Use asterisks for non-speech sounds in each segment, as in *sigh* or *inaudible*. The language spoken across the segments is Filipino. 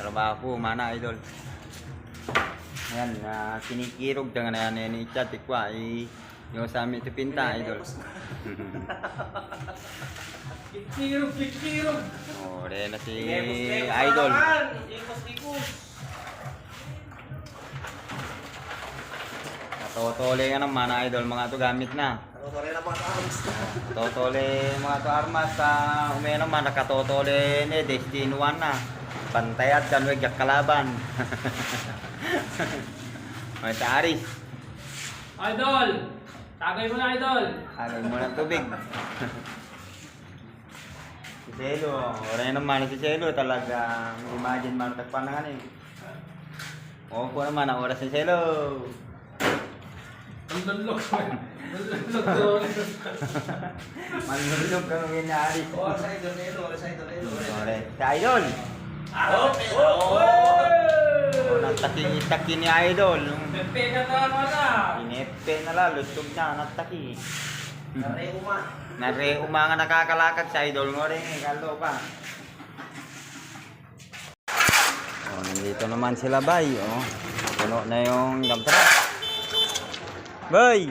trabaho mana idol. Ayan, na kinikirog dengan na yan ni chat ikwa i yung sa amin ito pinta idol. *laughs* Kikirog, kikirog. oh, re na si idol. Totole nga naman mga idol, mga to gamit na. Na mga arms. Totole mga to armas sa umay naman nakatotole ni Destiny 1 na. Pantayat kan wag yak kalaban. *laughs* May taris. Idol! Tagay mo na, idol! Alay mo ng tubig. *laughs* si Celo, oray naman si Celo talaga. Imagine man tagpanangan eh. Oo po naman ang oras ni Celo. Lulok doon. Manulog kang. Oh, sa idol na idol na ilo. Ore, si Idol. Oh! Oh, Oh! nagtaki-taki ni Idol. Pepe ka na naman na. Inepe na la, lutog na, nagtaki. Nare uma. Nare umanga nakakalakad sa Idol mo rin, eh, kalo pa. Oh, nandito naman sila, bay. Oh, puno na yung dump truck. Bay!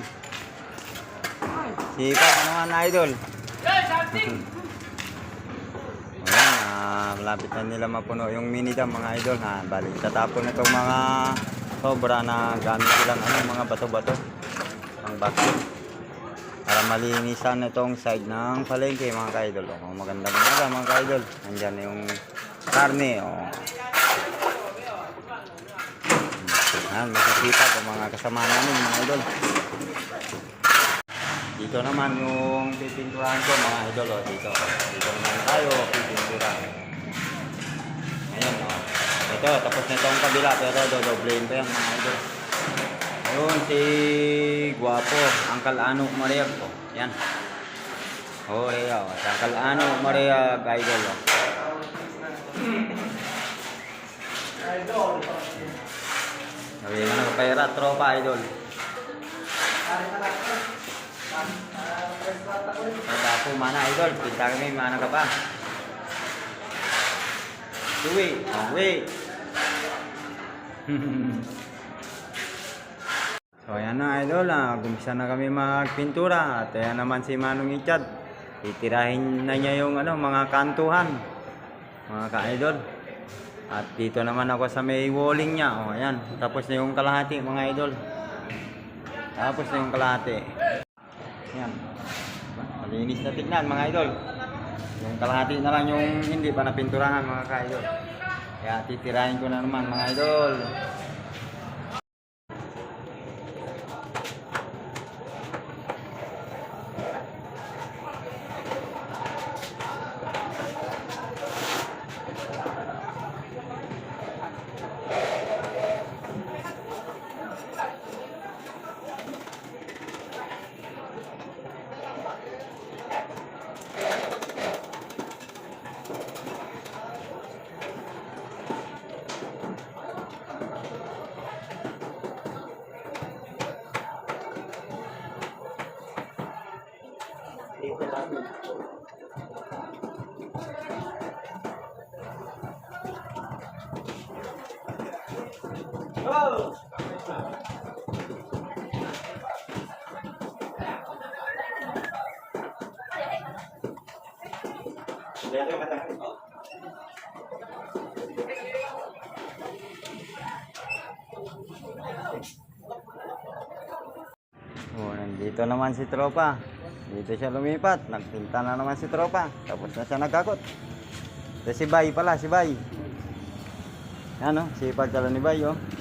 Sipat na naman, Idol. Yes, something! Ah, malapit na nila mapuno yung mini dam mga idol ha. Balik sa tapon na itong mga sobra na gamit silang ano, mga bato-bato. Ang bakit. Para malinisan itong side ng palengke mga ka-idol. Oh, maganda maganda mga ka-idol. Nandyan na yung karne. Oh. Ayan, masisipag ang mga kasama namin mga idol. Dito naman yung pipinturahan ko mga idol. Oh, dito. Dito naman tayo pipintura. Ayan o. Oh. Ito, tapos na itong kabila pero dodoblein pa yan mga idol. Ayun, si Guapo, Angkal Ano Maria po. Yan. Oh, yeah, oh. Si Angkal Ano Maria idol. Oh. Idol. Sabi mo na pera, tropa idol. Kaya po mana idol, pinta kami mana ka pa. Uwi, *laughs* uwi. so ayan na idol, ah. na kami magpintura at ayan naman si Manong Ichad. Titirahin na niya yung ano, mga kantuhan, mga ka-idol. At dito naman ako sa may walling niya. O, ayan. Tapos na yung kalahati, mga idol. Tapos na yung kalahati. Ayan. Diba? Malinis na tignan, mga idol. Yung kalahati na lang yung hindi pa napinturahan, mga ka-idol. Kaya titirahin ko na naman, mga idol. Oh, nandito naman si Tropa. Dito siya lumipat. Nagpinta na naman si Tropa. Tapos na siya nagkakot. Ito si Bay pala, si Bay. Ano, sipag pala ni Bay, oh.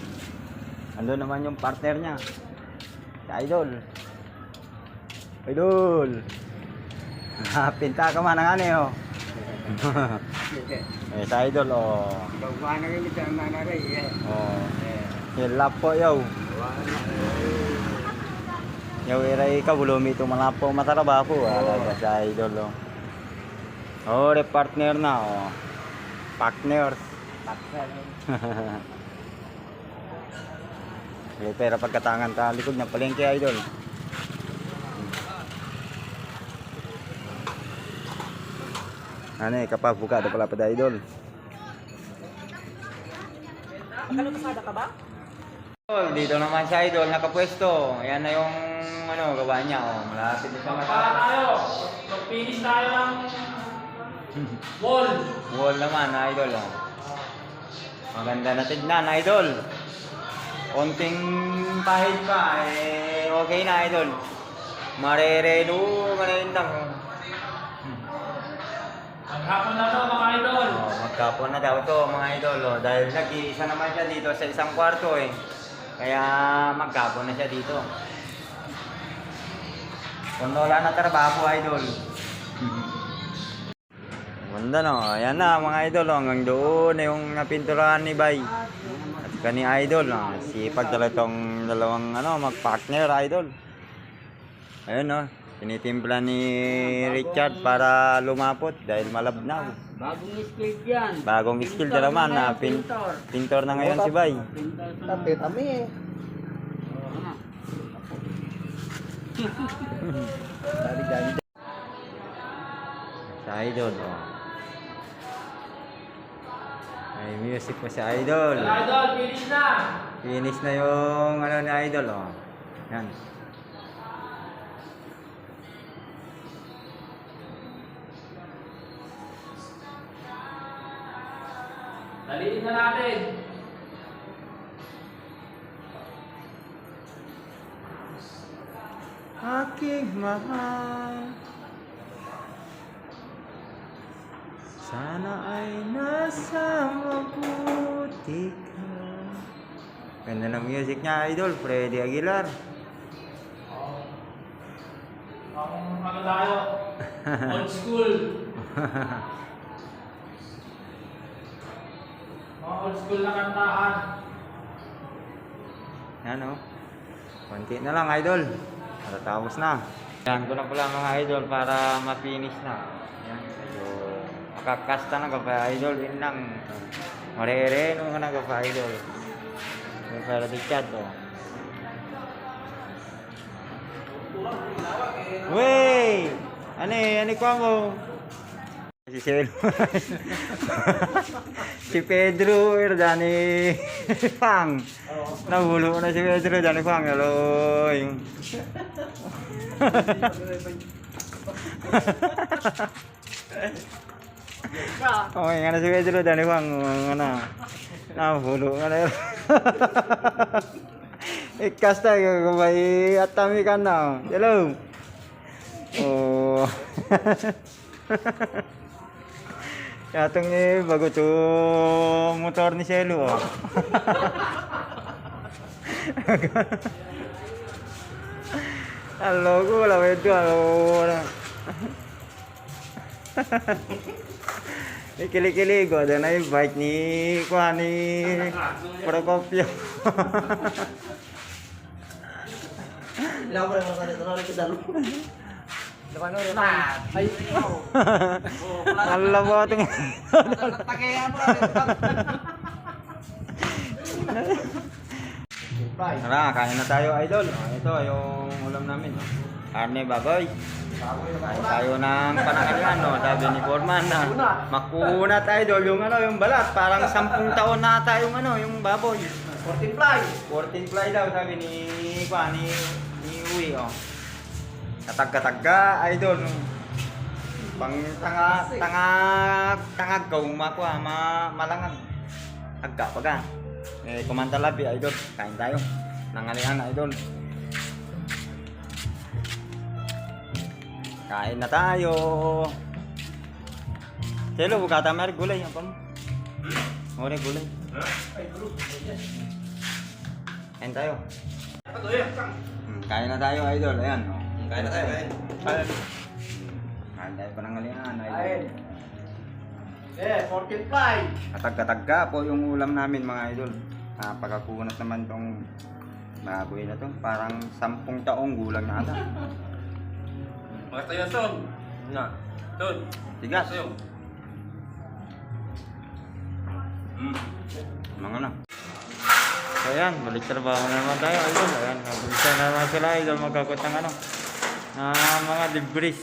Ando naman yung partner niya. Si Idol. Idol. *laughs* Pinta ka man ng ano, oh. *laughs* eh, si Idol, oh. Bawaan na rin ito ang nanay. Oh. Hilap po, yo. Yaw iray ka bulumi ito malapo mataraba po alaga sa idol oh. Oh, partner na oh. Partners. *laughs* May pera pagkatangan ta likod ng palengke idol. Ano eh, kapag buka ada pala pada idol. Magkalukasada ka ba? Idol, Dito naman si Idol, nakapwesto. Ayan na yung ano, gawa niya. Oh. Malapit na siya Para matapos. tayo. Mag-finish tayo ng wall. *laughs* Wall naman, Idol. Oh. Maganda na tignan, Idol. Konting pahid pa, eh, okay na, Idol. Marerelo, lang. oh. Maghapon na to mga idol. Oh, magkapon na daw to mga idol oh. dahil nag-iisa naman siya dito sa isang kwarto eh. Kaya magkapon na siya dito. Kung wala na trabaho idol. Ganda no, ayan na mga idol oh. hanggang doon yung napinturahan ni Bay. At saka ni idol, oh. sipag talaga tong dalawang ano, mag-partner idol. Ayun oh, tinitimpla ni Richard para lumapot dahil malabnaw. Bagong skill yan. Bagong skill na naman na pin pintor na ngayon si Bay. Tapi, tami eh. Sa idol, oh. May music pa si idol. Idol, finish na. Finish na yung ano ni idol, oh. Yan. Daliin na natin. Aking mahal Sana ay nasa mabuti ka Ganda ng music niya, idol. Freddy Aguilar. Ang ano tayo? Old school. Mga old school na kantahan. Yan oh. Konti na lang idol. Matatapos na. Yan ko na pala mga idol para ma-finish na. Yan. Medyo makakasta na ka pa idol. Yun lang. Marereno ka na ka pa idol. Yung para di chat oh. Wey! Ano eh? Ano ko mo? Si Sel. si Pedro Erdani Pang. Nahulo na si Pedro Erdani *laughs* Pang. Hello. *laughs* Yung... Okay nga na si Pedro Erdani Pang. Ano? Nahulo nga na yun. *laughs* Ikas tayo kumay atami ka na. Hello. Oh. *laughs* Katong ni bago to motor ni Selo oh. Halo ko wala wedo halo. Ikili-kili ko dan ay bike ni kuha ni Procopio. Ilang ko lang mga dito ko dalo. Ay, Alam mo mo Tara, kain na tayo idol. Oh, ito yung ulam namin. Karne baboy. Kain tayo ng panangalian, no? Sabi ni Foreman na makunat idol yung ano, yung balat. Parang sampung taon na ata yung ano, yung baboy. 14 fly. 14 fly daw sabi ni kwa ni ni Uwi oh. Katagka-tagka idol pang tanga tanga tangag ka umakwa ma malangag. Agka pa ka. Eh kumanta labi idol. Kain tayo. Nangalian idol. Kain na tayo. Chelo bukata mer gulay apa mo? Ore gulay. Kain tayo. Hmm, kain na tayo, idol. Ayan. Oh. Kain na tayo, kain. Kain. Kain tayo pa ng ngalian, idol. Kain. Eh, 14 fly. Katagka-tagka po yung ulam namin, mga idol. Napakakunat naman tong baboy na to. Parang sampung taong gulang na ata. Mga tayo son. Na. Doon. Tigas. Hmm. Mga na. So ayan, balik trabaho na naman tayo, idol. Ayan, nabulsa na naman sila, idol. Magkakot ng ano, na mga debris.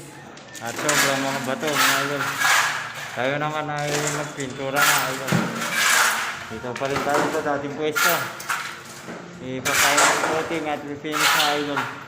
At sobrang mga bato, mga idol. Tayo naman ay magpintura na, idol. Dito pa rin tayo sa dating pwesto. Ipapain ng coating at finish na idol.